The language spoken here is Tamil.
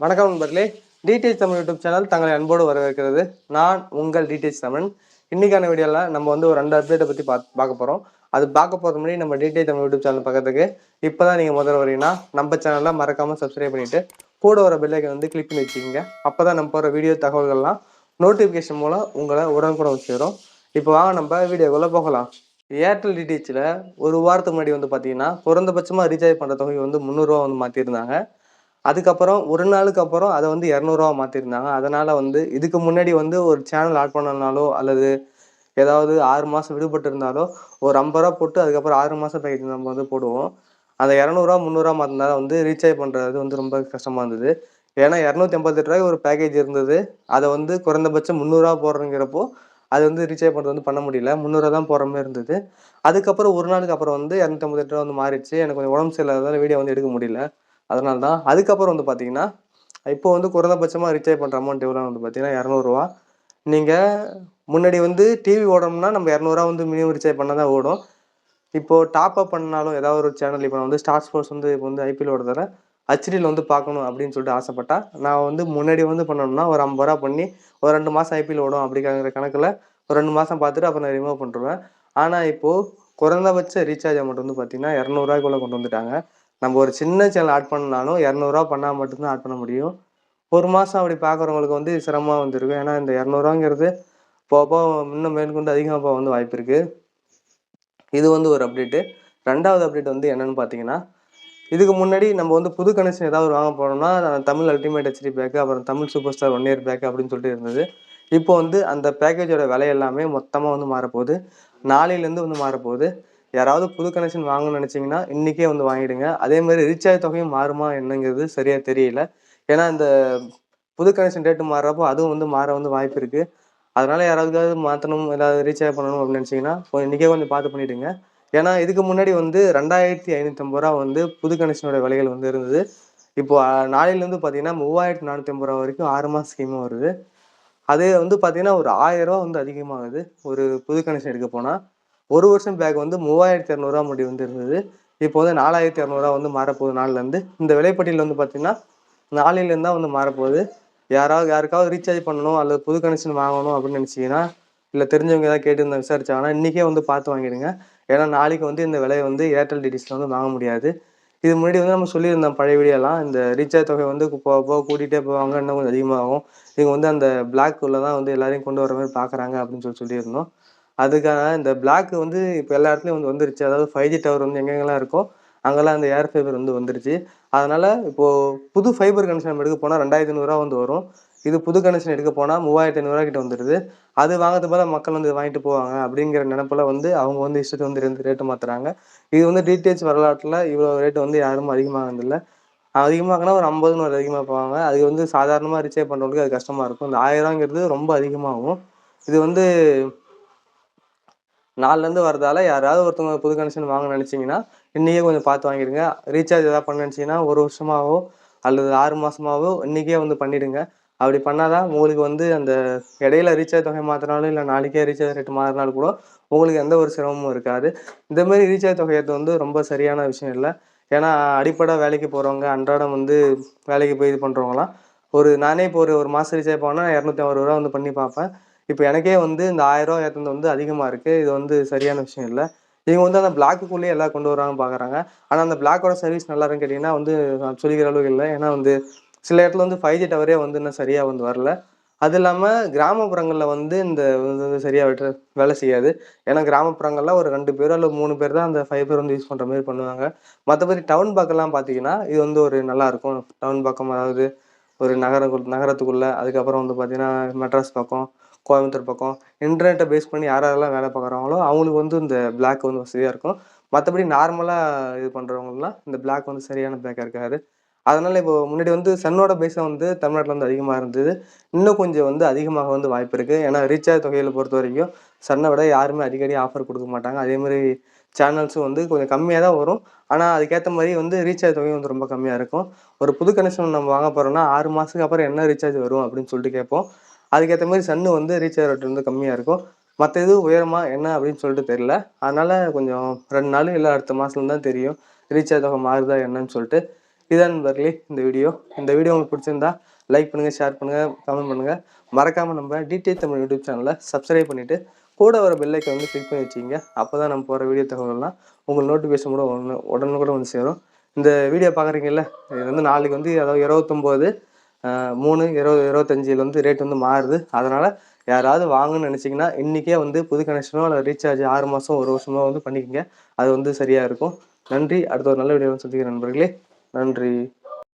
வணக்கம் நண்பர்களே. டிடிஹெச் தமிழ் யூடியூப் சேனல் தங்களை அன்போடு வரவேற்கிறது. நான் உங்கள் டிடிஹெச் தமிழ் இன்றைக்கான வீடியோவில் நம்ம வந்து ஒரு ரெண்டு அப்டேட்டை பற்றி பார்த்து பார்க்க போகிறோம் அது பார்க்க போகிறது முன்னாடி நம்ம டிடிஹெச் தமிழ் யூடியூப் சேனல் பக்கத்துக்கு இப்போ தான் நீங்கள் முதல்ல வரீங்கன்னா நம்ம சேனலில் மறக்காமல் சப்ஸ்கிரைப் பண்ணிவிட்டு கூட வர பெல்லைக்கை வந்து கிளிக் பண்ணி வச்சுக்கோங்க. அப்போ தான் நம்ம போகிற வீடியோ தகவல்கள்லாம் நோட்டிஃபிகேஷன் மூலம் உங்களை உடனுக்குடன் சேரும். இப்போ வாங்க நம்ம வீடியோக்குள்ளே போகலாம். ஏர்டெல் டிடிஹெச்சில் ஒரு வாரத்துக்கு முன்னாடி வந்து பார்த்தீங்கன்னா குறைந்தபட்சமாக ரீசார்ஜ் பண்ணுற தொகை வந்து முந்நூறுரூவா வந்து மாற்றிருந்தாங்க அதுக்கப்புறம் ஒரு நாளுக்கு அப்புறம் அதை வந்து இரநூறுவா மாற்றிருந்தாங்க அதனால் வந்து இதுக்கு முன்னாடி வந்து ஒரு சேனல் ஆட் பண்ணனாலோ அல்லது ஏதாவது ஆறு மாதம் விடுபட்டு இருந்தாலோ ஒரு ஐம்பது ரூபா போட்டு அதுக்கப்புறம் ஆறு மாதம் பேக்கேஜ் நம்ம வந்து போடுவோம். அந்த இரநூறுவா முந்நூறுவா மாற்றினால வந்து ரீசார்ஜ் பண்ணுறது வந்து ரொம்ப கஷ்டமாக இருந்தது. ஏன்னா இரநூத்தி எண்பத்தெட்டு ரூபாய்க்கு ஒரு பேக்கேஜ் இருந்தது. அதை வந்து குறைந்தபட்சம் முந்நூறுரூவா போடுறங்கிறப்போ அது வந்து ரீசார்ஜ் பண்ணுறது வந்து பண்ண முடியல. முந்நூறுவா தான் போகிற மாதிரி இருந்தது. அதுக்கப்புறம் ஒரு நாளுக்கு அப்புறம் வந்து இரநூத்தி ஐம்பத்தெட்டு ரூபா வந்து மாறிடுச்சு. எனக்கு கொஞ்சம் உடம்பு சரியில்லாததால வீடியோ வந்து எடுக்க முடியல. அதனால தான் அதுக்கப்புறம் வந்து பார்த்தீங்கன்னா இப்போ வந்து குறைந்தபட்சமாக ரீசார்ஜ் பண்ணுற அமௌண்ட் எவ்வளோ வந்து பார்த்தீங்கன்னா இரநூறுவா. நீங்கள் முன்னாடி வந்து டிவி ஓடணும்னா நம்ம இரநூறுவா வந்து மினிமம் ரீசார்ஜ் பண்ணால் தான் ஓடும். இப்போது டாப் அப் பண்ணாலும் ஏதாவது ஒரு சேனல் இப்போ நான் வந்து ஸ்டார் ஸ்போர்ட்ஸ் வந்து இப்போ வந்து ஐபிஎல் ஓடுறதால ஹச்டியில் வந்து பார்க்கணும் அப்படின்னு சொல்லிட்டு ஆசைப்பட்டா நான் வந்து முன்னாடி வந்து பண்ணணும்னா ஒரு ஐம்பது ரூபா பண்ணி ஒரு ரெண்டு மாதம் ஐபிஎல் ஓடும் அப்படிங்கிற கணக்கில் ஒரு ரெண்டு மாதம் பார்த்துட்டு அப்புறம் நான் ரிமூவ் பண்ணிருவேன். ஆனால் இப்போது குறைந்தபட்ச ரீசார்ஜ் அமௌண்ட் வந்து பார்த்தீங்கன்னா இரநூறுவாய்க்குள்ளே கொண்டு வந்துட்டாங்க. நம்ம ஒரு சின்ன சேனல் ஆட் பண்ணாலும் இரநூறுவா பண்ணால் மட்டும்தான் ஆட் பண்ண முடியும். ஒரு மாதம் அப்படி பார்க்குறவங்களுக்கு வந்து சிரமமாக வந்துருக்கும். ஏன்னா இந்த இரநூறுவாங்கிறது போக போக இன்னும் மேற்கொண்டு அதிகமாக போக வந்து வாய்ப்பு இருக்குது இது வந்து ஒரு அப்டேட்டு ரெண்டாவது அப்டேட் வந்து என்னென்னு பார்த்தீங்கன்னா இதுக்கு முன்னாடி நம்ம வந்து புது கனெக்ஷன் ஏதாவது வாங்க போனோம்னா தமிழ் அல்டிமேட் ஹெச்டி பேக்கு அப்புறம் Tamil super star one year pack அப்படின்னு சொல்லிட்டு இருந்தது. இப்போ வந்து அந்த பேக்கேஜோட விலை எல்லாமே மொத்தமாக வந்து மாறப்போகுது. நாளையிலேருந்து வந்து மாறப்போகுது. யாராவது புது கனெக்ஷன் வாங்கணும்னு நினச்சிங்கன்னா இன்றைக்கே வந்து வாங்கிடுங்க. அதே மாதிரி ரீசார்ஜ் தொகையும் மாறுமா என்னங்கிறது சரியாக தெரியல. ஏன்னா இந்த புது கனெக்ஷன் ரேட்டு மாறுறப்போ அதுவும் வந்து மாற வந்து வாய்ப்பு இருக்குது அதனால் யாராவது மாற்றணும் ஏதாவது ரீசார்ஜ் பண்ணணும் அப்படின்னு நினச்சிங்கன்னா இன்றைக்கே கொஞ்சம் பார்த்து பண்ணிவிடுங்க ஏன்னா இதுக்கு முன்னாடி வந்து ரெண்டாயிரத்தி ஐநூற்றம்பது ரூபா வந்து புது கனெக்ஷனோட விலைகள் வந்து இருந்தது. இப்போ நாளையிலேருந்து பார்த்தீங்கன்னா மூவாயிரத்தி நானூற்றி ஐம்பது ரூபா வரைக்கும் ஆறு மாத ஸ்கீமும் வருது. அதே வந்து பார்த்தீங்கன்னா ஒரு ஆயிரம் ரூபா வந்து அதிகமாகுது. ஒரு புது கனெக்ஷன் எடுக்க போனால் ஒரு வருஷம் பேக் வந்து மூவாயிரத்தி இரநூறுவா முடி வந்து இருந்தது. இப்போ வந்து நாலாயிரத்தி இரநூறுவா வந்து மாறப்போகுது நாள்லேருந்து. இந்த விலைப்பட்டியல் வந்து பார்த்தீங்கன்னா நாளையிலேருந்து தான் வந்து மாறப்போகுது. யாராவது யாருக்காவது ரீசார்ஜ் பண்ணணும் அல்லது புது கனெக்ஷன் வாங்கணும் அப்படின்னு நினச்சிங்கன்னா இல்லை தெரிஞ்சவங்க ஏதாவது கேட்டு இருந்தா விசாரிச்சாங்கன்னா இன்றைக்கே வந்து பார்த்து வாங்கிடுங்க. ஏன்னா நாளைக்கு வந்து இந்த விலையை வந்து ஏர்டெல் டிடிஸில் வந்து வாங்க முடியாது. இது முன்னாடி வந்து நம்ம சொல்லியிருந்தோம் பழைய வீடியோலாம் இந்த ரீசார்ஜ் தொகை வந்து போக போக கூட்டிகிட்டே போவாங்க இன்னும் கொஞ்சம் அதிகமாகும். இவங்க வந்து அந்த பிளாக் உள்ள தான் வந்து எல்லாரையும் கொண்டு வர மாதிரி பார்க்குறாங்க அப்படின்னு சொல்லி சொல்லியிருந்தோம். அதுக்காக இந்த பிளாக் வந்து இப்போ எல்லா இடத்துலையும் வந்து வந்துருச்சு. அதாவது ஃபைவ் ஜி டவர் வந்து எங்கெங்கெல்லாம் இருக்கோ அங்கெல்லாம் அந்த ஏர் ஃபைபர் வந்து வந்துருச்சு. அதனால் இப்போது புது ஃபைபர் கனெக்ஷன் நம்ம எடுக்க போனால் ரெண்டாயிரத்தி ஐநூறுரூவா வந்து வரும். இது புது கனெக்ஷன் எடுக்க போனால் மூவாயிரத்தி ஐநூறுரூவா கிட்ட வந்துடுது அது வாங்கிறது போல மக்கள் வந்து வாங்கிட்டு போவாங்க அப்படிங்கிற நினப்பில் வந்து அவங்க வந்து இஷ்டத்துக்கு வந்து ரெண்டு ரேட்டு மாற்றுறாங்க இது வந்து டிடிஹெச் வரலாற்றில் இவ்வளோ ரேட்டு வந்து யாரும் அதிகமாகதில்லை அதிகமாகனா ஒரு ஐம்பதுன்னு ஒரு அதிகமாக போவாங்க. அது வந்து சாதாரணமாக ரிச்சே பண்ணுறவங்களுக்கு அது கஷ்டமாக இருக்கும். இந்த ஆயிரங்கிறது ரொம்ப அதிகமாகும். இது வந்து நாலுலேருந்து வரதால யாராவது ஒருத்தவங்க புது கனெக்ஷன் வாங்க நினச்சிங்கன்னா இன்றைக்கே கொஞ்சம் பார்த்து வாங்கிடுங்க. ரீசார்ஜ் எதாவது பண்ண நினச்சிங்கன்னா ஒரு வருஷமாகவோ அல்லது ஆறு மாதமாவோ இன்றைக்கே வந்து பண்ணிவிடுங்க அப்படி பண்ணாதான் உங்களுக்கு வந்து அந்த இடையில ரீசார்ஜ் தொகை மாற்றினாலும் இல்லை நாளைக்கே ரீசார்ஜ் ரேட் மாறினாலும் கூட உங்களுக்கு எந்த ஒரு சிரமமும் இருக்காது. இந்த மாதிரி ரீசார்ஜ் தொகையத்து வந்து ரொம்ப சரியான விஷயம் இல்லை. ஏன்னா அடிப்படை வேலைக்கு போகிறவங்க அன்றாடம் வந்து வேலைக்கு போய் இது பண்ணுறவங்களாம் ஒரு நானே இப்போ ஒரு ஒரு மாதம் ரீசார்ஜ் போனால் இரநூத்தி ஐம்பது ரூபா வந்து பண்ணி பார்ப்பேன். இப்போ எனக்கே வந்து இந்த ஆயிரம் ரூபா ஏற்றது வந்து அதிகமாக இருக்குது இது வந்து சரியான விஷயம் இல்லை. இவங்க வந்து அந்த பிளாக்குக்குள்ளேயே எல்லாம் கொண்டு வராங்கன்னு பார்க்குறாங்க ஆனால் அந்த பிளாக்கோட சர்வீஸ் நல்லா இருக்குன்னு கேட்டிங்கன்னா வந்து நான் சொல்லிக்கிற அளவுக்கு இல்லை. ஏன்னா வந்து சில இடத்துல வந்து ஃபைவ் ஜி டவரே வந்து இன்னும் சரியாக வந்து வரல. அது இல்லாமல் கிராமப்புறங்களில் வந்து இந்த இது வந்து சரியாக விட்டு வேலை செய்யாது. ஏன்னா கிராமப்புறங்களில் ஒரு ரெண்டு பேர் இல்லை மூணு பேர் தான் அந்த ஃபைபர் வந்து யூஸ் பண்ணுற மாதிரி பண்ணுவாங்க. மற்றபடி டவுன் பக்கம்லாம் பார்த்தீங்கன்னா இது வந்து ஒரு நல்லாயிருக்கும் டவுன் பக்கம் அதாவது ஒரு நகர நகரத்துக்குள்ளே அதுக்கப்புறம் வந்து பார்த்தீங்கன்னா மெட்ராஸ் பக்கம் கோயம்புத்தூர் பக்கம். இன்டர்நெட்டை பேஸ் பண்ணி யார் யாரெல்லாம் வேலை பார்க்குறாங்களோ அவங்களுக்கு வந்து இந்த பிளாக் வந்து வசதியாக இருக்கும். மற்றபடி நார்மலாக இது பண்ணுறவங்களாம் இந்த பிளாக் வந்து சரியான பிளாக்காக இருக்காது. அதனால் இப்போ முன்னாடி வந்து சன்னோட பேஸாக வந்து தமிழ்நாட்டில் வந்து அதிகமாக இருந்தது. இன்னும் கொஞ்சம் வந்து அதிகமாக வந்து வாய்ப்பு இருக்குது ஏன்னா ரீசார்ஜ் தொகையில் பொறுத்த வரைக்கும் சன்னை விட யாருமே அடிக்கடி ஆஃபர் கொடுக்க மாட்டாங்க. அதே மாதிரி சேனல்ஸும் வந்து கொஞ்சம் கம்மியாக தான் வரும். ஆனால் அதுக்கேற்ற மாதிரி வந்து ரீசார்ஜ் தொகையும் வந்து ரொம்ப கம்மியாக இருக்கும். ஒரு புது கனெக்ஷன் நம்ம வாங்க போகிறோம்னா ஆறு மாதத்துக்கு அப்புறம் என்ன ரீசார்ஜ் வரும் அப்படின்னு சொல்லிட்டு கேட்போம். அதுக்கேற்ற மாதிரி சன்னு வந்து ரீசார்ஜ் ரேட் வந்து கம்மியாக இருக்கும். மற்ற இது உயரமா என்ன அப்படின்னு சொல்லிட்டு தெரியல. அதனால் கொஞ்சம் ரெண்டு நாள் இல்லை அடுத்த மாதம் தான் தெரியும். ரீசார்ஜ் தொகை மாறுதா என்னன்னு சொல்லிட்டு. இதான் நண்பர்களே இந்த வீடியோ இந்த வீடியோ உங்களுக்கு பிடிச்சிருந்தா லைக் பண்ணுங்கள் ஷேர் பண்ணுங்கள் கமெண்ட் பண்ணுங்கள் மறக்காமல் நம்ம டிடிஐ தமிழ் யூடியூப் சேனலை சப்ஸ்கிரைப் பண்ணிட்டு கூட வர பெல்லைக்கை வந்து கிளிக் பண்ணி வச்சிங்க. அப்போ தான் நம்ம போகிற வீடியோ தகவல்லாம் உங்களுக்கு நோட்டிஃபிகேஷன் கூட ஒன்று உடனே கூட வந்து சேரும். இந்த வீடியோ பார்க்குறீங்கல்ல இது வந்து நாளைக்கு வந்து அதாவது இருபத்தொம்போது மூணு இருபது இருபத்தஞ்சிலேருந்து ரேட் வந்து மாறுது. அதனால் யாராவது வாங்கணும்னு நினச்சிங்கன்னா இன்றைக்கே வந்து புது கனெக்ஷனோ இல்லை ரீசார்ஜ் ஆறு மாதம் ஒரு வருஷமோ வந்து பண்ணிக்கோங்க. அது வந்து சரியாக இருக்கும். நன்றி. அடுத்த ஒரு நல்ல வீடியோன்னு சொல்லிக்கிறேன் நண்பர்களே. நன்றி.